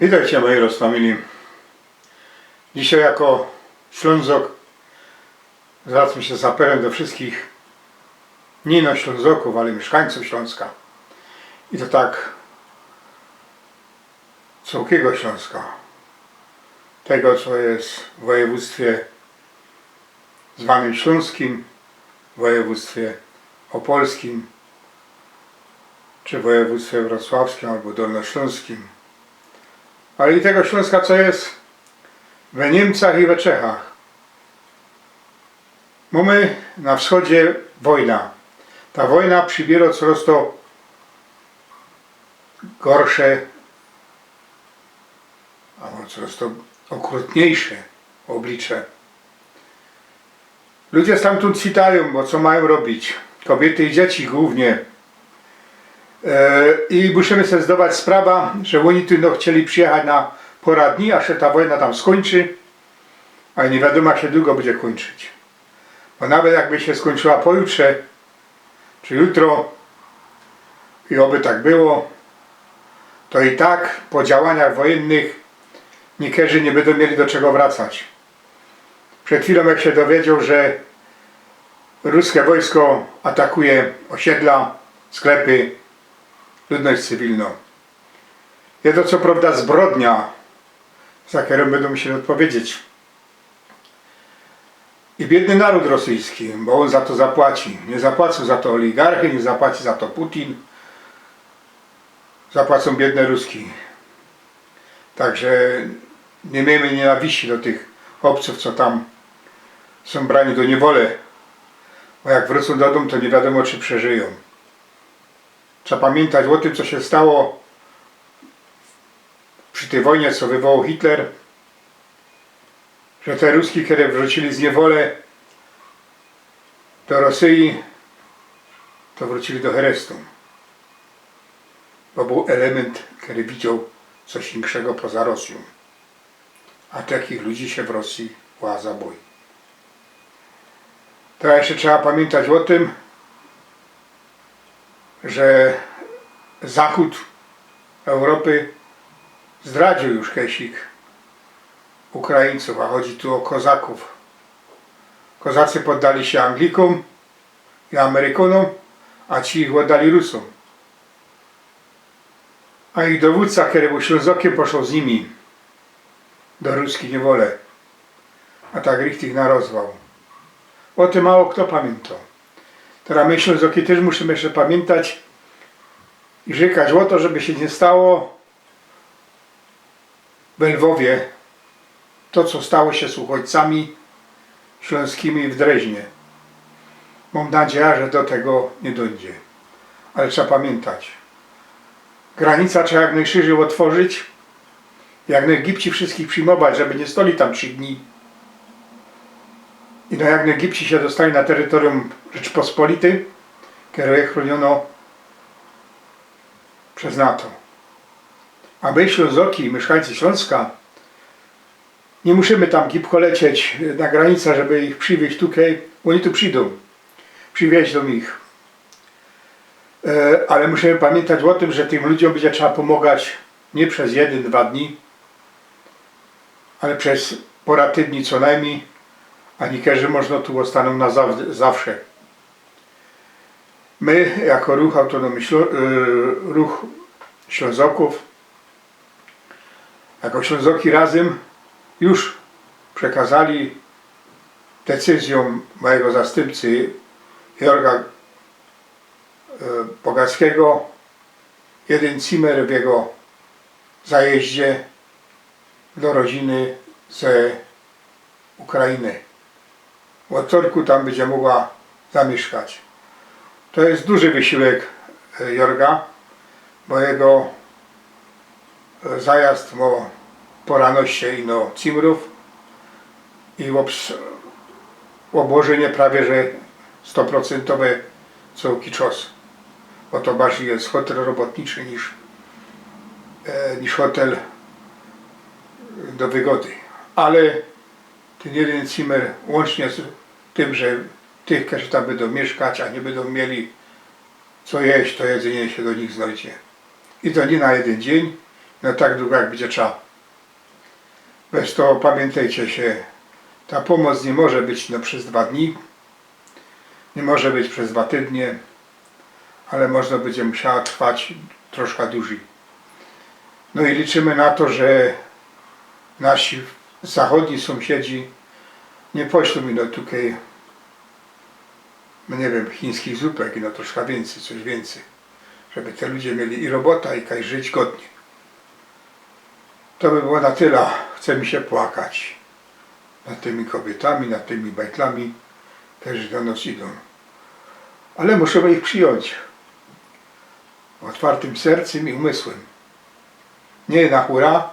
Witajcie moi rozfamili. Dzisiaj jako Ślązok zwracam się z apelem do wszystkich nie no Ślązoków, ale mieszkańców Śląska. I to tak całkiego Śląska. Tego, co jest w województwie zwanym Śląskim, w województwie opolskim, czy w województwie wrocławskim albo dolnośląskim ale i tego Śląska, co jest we Niemcach i we Czechach. Mamy na wschodzie wojna. Ta wojna przybiera coraz to gorsze, albo coraz to okrutniejsze oblicze. Ludzie stamtąd citają, bo co mają robić? Kobiety i dzieci głównie. E, I musimy sobie zdawać sprawę, że oni tu no, chcieli przyjechać na pora dni, aż się ta wojna tam skończy, ale nie wiadomo jak się długo będzie kończyć. Bo nawet jakby się skończyła pojutrze, czy jutro, i oby tak było, to i tak po działaniach wojennych nikerzy nie będą mieli do czego wracać. Przed chwilą jak się dowiedział, że ruskie wojsko atakuje osiedla, sklepy, ludność cywilną. Jest to co prawda zbrodnia, za którą będą musieli odpowiedzieć. I biedny naród rosyjski, bo on za to zapłaci. Nie zapłacą za to oligarchy, nie zapłaci za to Putin. Zapłacą biedne Ruski. Także nie miejmy nienawiści do tych obców, co tam są brani do niewolę. Bo jak wrócą do domu, to nie wiadomo, czy przeżyją. Trzeba pamiętać o tym, co się stało przy tej wojnie, co wywołał Hitler, że te Ruski, które wrócili z niewolę do Rosji, to wrócili do Herestu. Bo był element, który widział coś większego poza Rosją. A takich ludzi się w Rosji łaza boi. To jeszcze trzeba pamiętać o tym, że Zachód Europy zdradził już Kesik Ukraińców, a chodzi tu o kozaków. Kozacy poddali się Anglikom i Amerykanom, a ci ich oddali Rusom. A ich dowódca, który był Ślązokiem, poszł z nimi do ruskiej niewolę. A tak ich narozwał. O tym mało kto pamiętał. Teraz my Ślązoki też musimy jeszcze pamiętać i rzekać o to, żeby się nie stało w Lwowie to, co stało się z uchodźcami śląskimi w Dreźnie. Mam nadzieję, że do tego nie dojdzie. Ale trzeba pamiętać. Granica trzeba jak najszerzej otworzyć, jak na Egipcie wszystkich przyjmować, żeby nie stoli tam trzy dni. I no jak na Egipcie się dostali na terytorium Rzeczypospolitej, które chroniono przez NATO. A my Ślązoki, mieszkańcy Śląska, nie musimy tam gipko lecieć na granicę, żeby ich przywieźć tutaj. Oni tu przyjdą. Przywieźć ich. E, Ale musimy pamiętać o tym, że tym ludziom będzie trzeba pomagać nie przez jeden, dwa dni, ale przez pora tydni co najmniej, a niektórzy można tu ostaną na zaw- zawsze. My, jako ruch autonomii, Ślą- y, ruch Ślązoków, jako Ślązoki razem już przekazali decyzją mojego zastępcy Jorga y, Bogackiego jeden cimer w jego zajeździe do rodziny ze Ukrainy. Otworku tam będzie mogła zamieszkać. To jest duży wysiłek e, Jorga, bo jego e, zajazd ma poranoście ino Cimrów i obłożenie prawie że 100% całki czos. Bo to bardziej jest hotel robotniczy niż, e, niż hotel do wygody. Ale ten jeden Zimmer łącznie z tym, że tych, którzy tam będą mieszkać, a nie będą mieli co jeść, to jedzenie się do nich znajdzie. I to nie na jeden dzień, no tak długo jak będzie trzeba. Bez to pamiętajcie się, ta pomoc nie może być no, przez dwa dni, nie może być przez dwa tygodnie, ale można będzie musiała trwać troszkę dłużej. No i liczymy na to, że nasi zachodni sąsiedzi nie poślą mi no tutaj, nie wiem, chińskich zupek i no troszkę więcej, coś więcej. Żeby te ludzie mieli i robota, i kaj żyć godnie. To by było na tyle. Chce mi się płakać nad tymi kobietami, nad tymi bajtlami, też do nas idą. Ale musimy ich przyjąć otwartym sercem i umysłem. Nie na hura,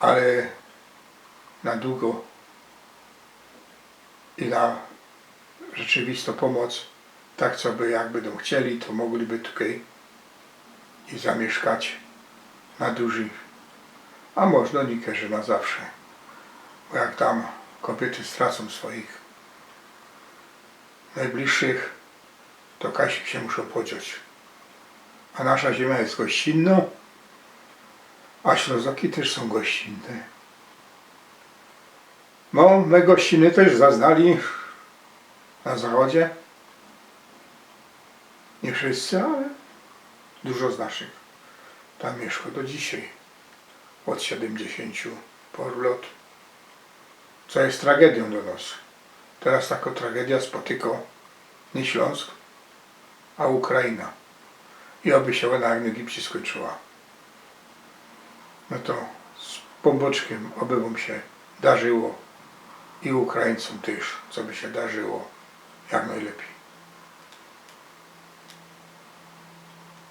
ale na długo i na rzeczywistą pomoc, tak co by jak będą chcieli, to mogliby tutaj i zamieszkać na dłużej. A można nie że na zawsze. Bo jak tam kobiety stracą swoich najbliższych, to Kasik się muszą podziać. A nasza ziemia jest gościnna, a Ślązoki też są gościnne. No, my gościny też zaznali na zachodzie. Nie wszyscy, ale dużo z naszych tam mieszka do dzisiaj. Od 70 paru lat. Co jest tragedią do nas. Teraz taka tragedia spotyka nie Śląsk, a Ukraina. I oby się jak w Egipcie skończyła. No to z pomboczkiem oby wam się darzyło i Ukraińcom też, co by się darzyło jak najlepiej.